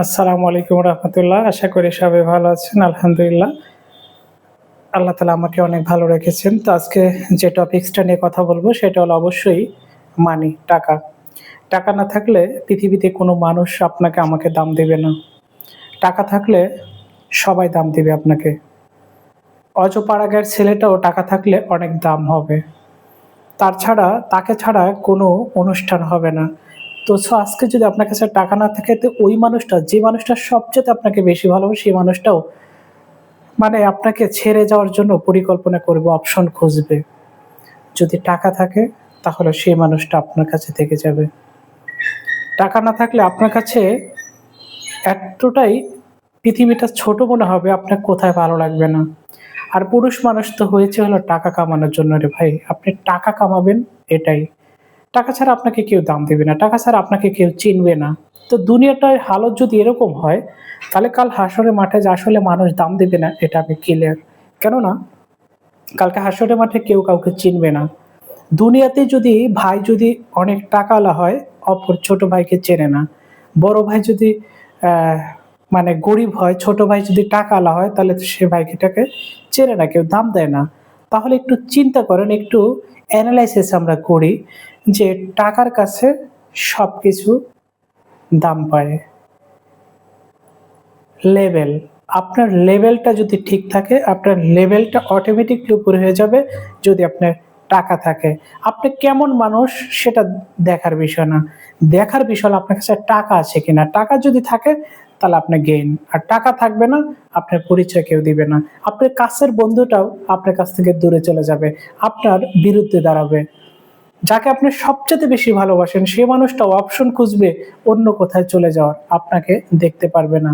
আসসালামু আলাইকুম রহমতুল্লাহ। আশা করি সবাই ভালো আছেন, আলহামদুলিল্লাহ। আল্লাহ তালা আমাকে অনেক ভালো রেখেছেন। তো আজকে যে টপিক্সটা নিয়ে কথা বলব সেটা হলো অবশ্যই মানি টাকা। টাকা না থাকলে পৃথিবীতে কোনো মানুষ আপনাকে, আমাকে দাম দেবে না। টাকা থাকলে সবাই দাম দেবে আপনাকে। অজপাড়াগার ছেলেটাও টাকা থাকলে অনেক দাম হবে। তার ছাড়া, তাকে ছাড়া কোনো অনুষ্ঠান হবে না। তো সো আজকে যদি আপনার কাছে টাকা না থাকে, তো ওই মানুষটা, যে মানুষটা সবচেয়ে আপনাকে বেশি ভালোবাসে, সেই মানুষটাও মানে আপনাকে ছেড়ে যাওয়ার জন্য পরিকল্পনা করবে অপশন খুঁজবে। যদি টাকা থাকে, তাহলে সেই মানুষটা আপনার কাছে থেকে যাবে। টাকা না থাকলে আপনার কাছে এতটাই পৃথিবীটা ছোট মনে হবে, আপনার কোথায় ভালো লাগবে না। আর পুরুষ মানুষ তো হয়েছে হলো টাকা কামানোর জন্য রে ভাই। আপনি টাকা কামাবেন, এটাই। টাকা ছাড়া আপনাকে কেউ দাম দেবে না, টাকা ছাড়া আপনাকে কেউ চিনবে না। তো দুনিয়াটার হালত যদি এরকম হয়, তাহলে কাল হাসরের মাঠে যে আসলে মানুষ দাম দেবে না, এটা আমি ক্লিয়ার কেননা, কালকে হাসরের মাঠে কেউ কাউকে চিনবে না। দুনিয়াতে যদি ভাই যদি অনেক টাকাওয়ালা হয়, অপর ছোট ভাইকে চেনে না। বড় ভাই যদি মানে গরিব হয়, ছোট ভাই যদি টাকাওয়ালা হয়, তাহলে সে ভাইকেটাকে চেনে না, কেউ দাম দেয় না। তাহলে একটু চিন্তা করেন, একটু অ্যানালাইসিস আমরা করি যে টাকার কাছে সব কিছু দাম পায়। লেভেল আপনার লেভেলটা যদি ঠিক থাকে, আপনার লেভেলটা অটোমেটিকলি উপরে হয়ে যাবে যদি আপনার টাকা থাকে। আপনি কেমন মানুষ সেটা দেখার বিষয় না। দেখার বিষয় আপনার কাছে টাকা আছে কিনা। টাকা যদি থাকে তাহলে আপনি গেইন আর টাকা থাকবে না, আপনার পরিচয় কেউ দিবে না। আপনার কাছের বন্ধুটাও আপনার কাছ থেকে দূরে চলে যাবে, আপনার বিরুদ্ধে দাঁড়াবে। যাকে আপনি সবচেয়ে বেশি ভালোবাসেন, সে মানুষটা অপশন খুঁজবে অন্য কোথায় চলে যাওয়ার, আপনাকে দেখতে পারবে না।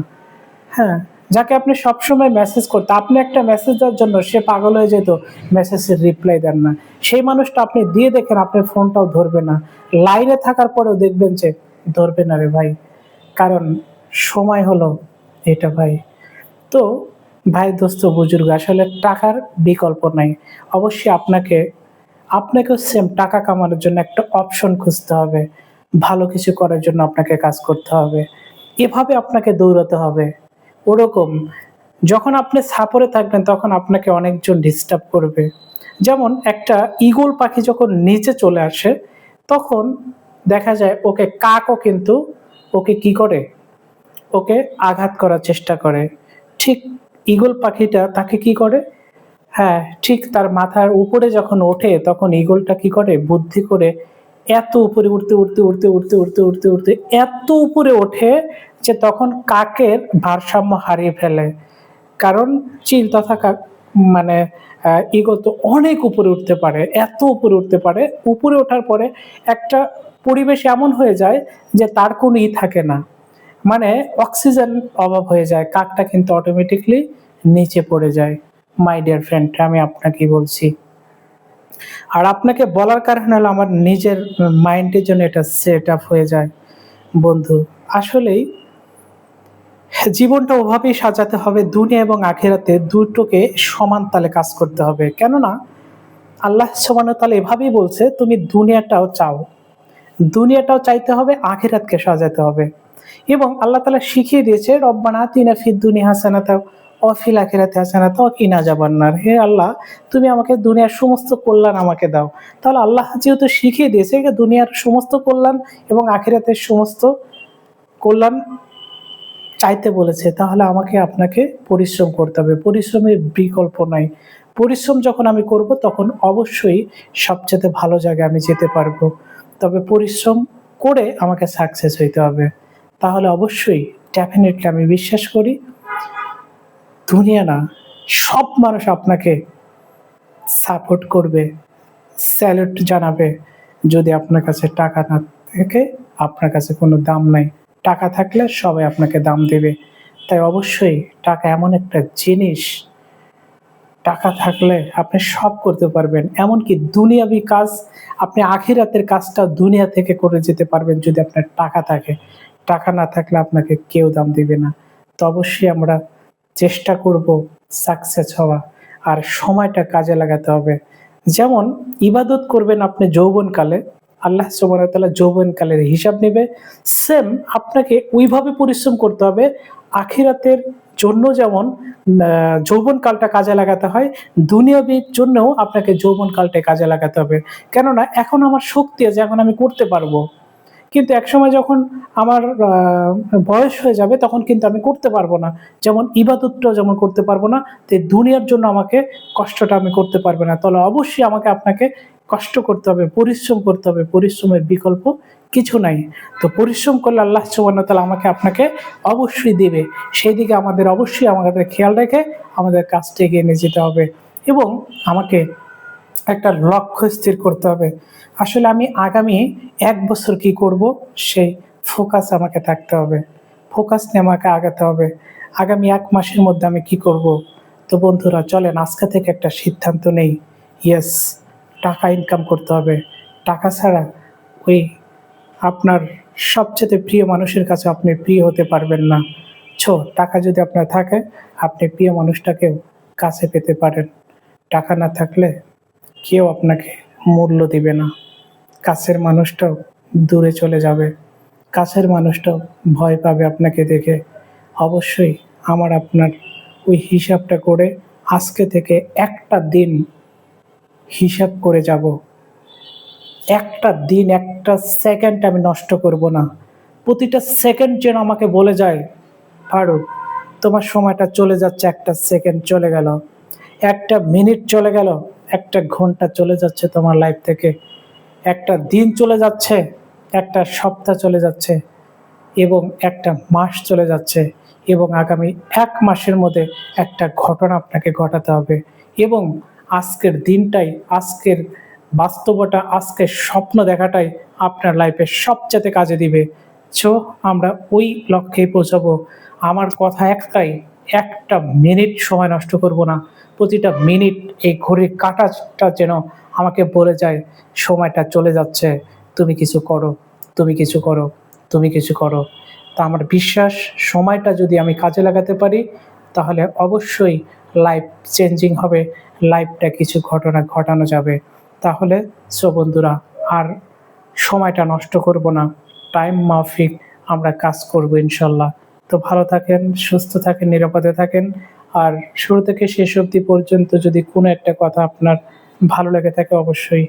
হ্যাঁ যাকে আপনি সবসময় মেসেজ করতে, আপনি একটা মেসেজ দেওয়ার জন্য সে পাগল হয়ে যেত মেসেজের রিপ্লাই দেন না। সেই মানুষটা আপনি দিয়ে দেখেন, আপনার ফোনটাও ধরবে না। লাইনে থাকার পরেও দেখবেন যে ধরবে না রে ভাই। কারণ সময় হলো এটা ভাই। তো ভাই দোস্ত, বুজুর্গ, আসলে টাকার বিকল্প নাই। অবশ্যই আপনাকে, আপনাকেও সেম টাকা কামানোর জন্য একটা অপশন খুঁজতে হবে। ভালো কিছু করার জন্য আপনাকে কাজ করতে হবে। এভাবে আপনাকে দৌড়াতে হবে। ওরকম, যখন আপনি সাপরে থাকবেন তখন আপনাকে অনেকজন ডিস্টার্ব করবে। যেমন একটা ইগল পাখি যখন নিচে চলে আসে, তখন দেখা যায় ওকে কাকও কিন্তু ওকে কি করে? ওকে আঘাত করার চেষ্টা করে। ঠিক ইগল পাখিটা তাকে কি করে? হ্যাঁ ঠিক তার মাথার উপরে যখন ওঠে তখন ইগলটা কি করে? বুদ্ধি করে এত উপরে উঠতে উঠতে উঠতে উঠতে উঠতে উঠতে উঠতে এত উপরে ওঠে যে তখন কাকের ভারসাম্য হারিয়ে ফেলে। কারণ চিল তথা কাক মানে ইগল তো অনেক উপরে উঠতে পারে, এত উপরে উঠতে পারে। উপরে ওঠার পরে একটা পরিবেশ এমন হয়ে যায় যে তার কোনো ই থাকে না। মানে অক্সিজেন অভাব হয়ে যায়, কাকটা কিন্তু অটোমেটিকলি নিচে পড়ে যায়। মাই ডিয়ার ফ্রেন্ড আমি আপনাকে বলছি। আর আপনাকে বলার কারণ হলো আমার নিজের মাইন্ডের জন্য এটা সেট আপ হয়ে যায়। বন্ধু, আসলেই জীবনটা ওভাবেই সাজাতে হবে, দুনিয়া এবং আখেরাতে দুটোকে সমান তালে কাজ করতে হবে। কেননা, আল্লাহ সমান তালে এভাবেই বলছে, তুমি দুনিয়াটাও চাও। দুনিয়াটাও চাইতে হবে, আখেরাতকে সাজাতে হবে। এবং আল্লাহ তালা শিখিয়ে দিয়েছে, রব্বানা তিনা ফিদ দুনিয়া হাসানাতা অফিল আখেরাতে হাসানাতা কিনা যাবান্নার হে আল্লাহ, তুমি আমাকে দুনিয়ার সমস্ত কল্যাণ আমাকে দাও। তাহলে আল্লাহ যেহেতু শিখিয়ে দিয়েছে দুনিয়ার সমস্ত কল্যাণ এবং আখেরাতের সমস্ত কল্যাণ চাইতে বলেছে, তাহলে আমাকে আপনাকে পরিশ্রম করতে হবে। পরিশ্রমের বিকল্প নাই। পরিশ্রম যখন আমি করব, তখন অবশ্যই সবচেয়ে ভালো জায়গায় আমি যেতে পারব। তবে পরিশ্রম করে আমাকে সাকসেস হইতে হবে। তাহলে অবশ্যই ডেফিনেটলি আমি বিশ্বাস করি, দুনিয়া না, সব মানুষ আপনাকে সাপোর্ট করবে স্যালুট জানাবে, যদি আপনার কাছে টাকা না থাকে, আপনার কাছে কোনো দাম নাই। টাকা থাকলে সবাই আপনাকে দাম দেবে। তাই অবশ্যই টাকা এমন একটা জিনিস, টাকা থাকলে আপনি সব করতে পারবেন। এমনকি দুনিয়াবি কাজ, আপনি আখিরাতের কাজটা দুনিয়া থেকে করে যেতে পারবেন যদি আপনার টাকা থাকে। টাকা না থাকলে আপনাকে কেউ দাম দিবে না। তো অবশ্যই আমরা চেষ্টা করব সাকসেস হওয়া আর সময়টা কাজে লাগাতে হবে। যেমন, ইবাদত করবেন আপনি যৌবনকালে, আল্লাহ সুবাহতাল্লাহ যৌবনকালের হিসাব নেবে। সেম আপনাকে ওইভাবে পরিশ্রম করতে হবে। আখিরাতের জন্য যেমন যৌবনকালটা কাজে লাগাতে হয়, দুনিয়াবির জন্যও আপনাকে যৌবনকালটা কাজে লাগাতে হবে। কেননা, এখন আমার শক্তি আছে, এখন আমি করতে পারব। কিন্তু একসময় যখন আমার বয়স হয়ে যাবে তখন কিন্তু আমি করতে পারব না। যেমন ইবাদতটাও যেমন করতে পারব না, তো দুনিয়ার জন্য আমাকে কষ্টটা আমি করতে পারব না। তাহলে অবশ্যই আমাকে আপনাকে কষ্ট করতে হবে, পরিশ্রম করতে হবে। পরিশ্রমের বিকল্প কিছু নাই। তো পরিশ্রম করলে আল্লাহ তাআলা আমাকে আপনাকে অবশ্যই দেবে। সেই দিকে আমাদের অবশ্যই আমাদের খেয়াল রেখে আমাদের কাজটা এগিয়ে নিয়ে যেতে হবে এবং আমাকে একটা লক্ষ্য স্থির করতে হবে। আসলে আমি আগামী এক বছর কি করব, সেই ফোকাস আমাকে থাকতে হবে। ফোকাস নিয়ে আমাকে আগাতে হবে। আগামী এক মাসের মধ্যে আমি কি করব? তো বন্ধুরা, চলেন, আজকে থেকে একটা সিদ্ধান্ত নেই। ইয়েস টাকা ইনকাম করতে হবে। টাকা ছাড়া ওই আপনার সবচেয়ে প্রিয় মানুষের কাছে আপনি প্রিয় হতে পারবেন না। ছো, টাকা যদি আপনার থাকে, আপনি প্রিয় মানুষটাকেও কাছে পেতে পারেন। টাকা না থাকলে কেউ আপনাকে মূল্য দিবে না। কাছের মানুষটাও দূরে চলে যাবে। কাছের মানুষটাও ভয় পাবে আপনাকে দেখে। অবশ্যই আমার আপনার ওই হিসাবটা করে আজকে থেকে একটা দিন হিসাব করে যাব। একটা দিন, একটা সেকেন্ড আমি নষ্ট করব না। প্রতিটা সেকেন্ড যেন আমাকে বলে যায় ফারুক তোমার সময়টা চলে যাচ্ছে, একটা সেকেন্ড চলে গেল। একটা মিনিট চলে গেল একটা ঘণ্টা চলে যাচ্ছে তোমার লাইফ থেকে। একটা দিন চলে যাচ্ছে, একটা সপ্তাহ চলে যাচ্ছে এবং একটা মাস চলে যাচ্ছে এবং আগামী এক মাসের মধ্যে একটা ঘটনা আপনাকে ঘটাতে হবে এবং আজকের দিনটাই, আজকের বাস্তবতা, আজকের স্বপ্ন দেখাটাই আপনার লাইফে সবচেয়ে কাজে দিবে। সো আমরা ওই লক্ষ্যে পৌঁছাবো। আমার কথা একটাই একটা মিনিট সময় নষ্ট করব না। প্রতিটা মিনিট এই ঘড়ির কাঁটাটা যেন আমাকে বলে যায়, সময়টা চলে যাচ্ছে, তুমি কিছু করো, তুমি কিছু করো, তুমি কিছু করো। তা আমার বিশ্বাস, সময়টা যদি আমি কাজে লাগাতে পারি, তাহলে অবশ্যই লাইফ চেঞ্জিং হবে লাইফটা কিছু ঘটনা ঘটানো যাবে। তাহলে সো বন্ধুরা, আর সময়টা নষ্ট করব না টাইম মাফিক, আমরা কাজ করব ইনশাল্লাহ। তো ভালো থাকেন, সুস্থ থাকেন, নিরাপদে থাকেন। আর শুরু থেকে শেষ অবধি পর্যন্ত যদি কোনো একটা কথা আপনার ভালো লেগে থাকে, অবশ্যই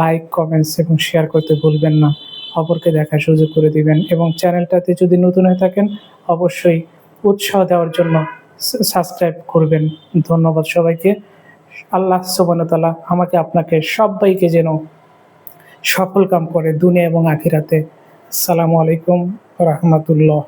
লাইক কমেন্টস এবং শেয়ার করতে ভুলবেন না। অপরকে দেখার সুযোগ করে দিবেন এবং চ্যানেলটাতে যদি নতুন হয়ে থাকেন, অবশ্যই উৎসাহ দেওয়ার জন্য সাবস্ক্রাইব করবেন। ধন্যবাদ সবাইকে। আল্লাহ সুবানতালা আমাকে আপনাকে সবাইকে যেন সফল কাম করে দুনিয়া এবং আখিরাতে। সালামু আলাইকুম রহমতুল্লাহ।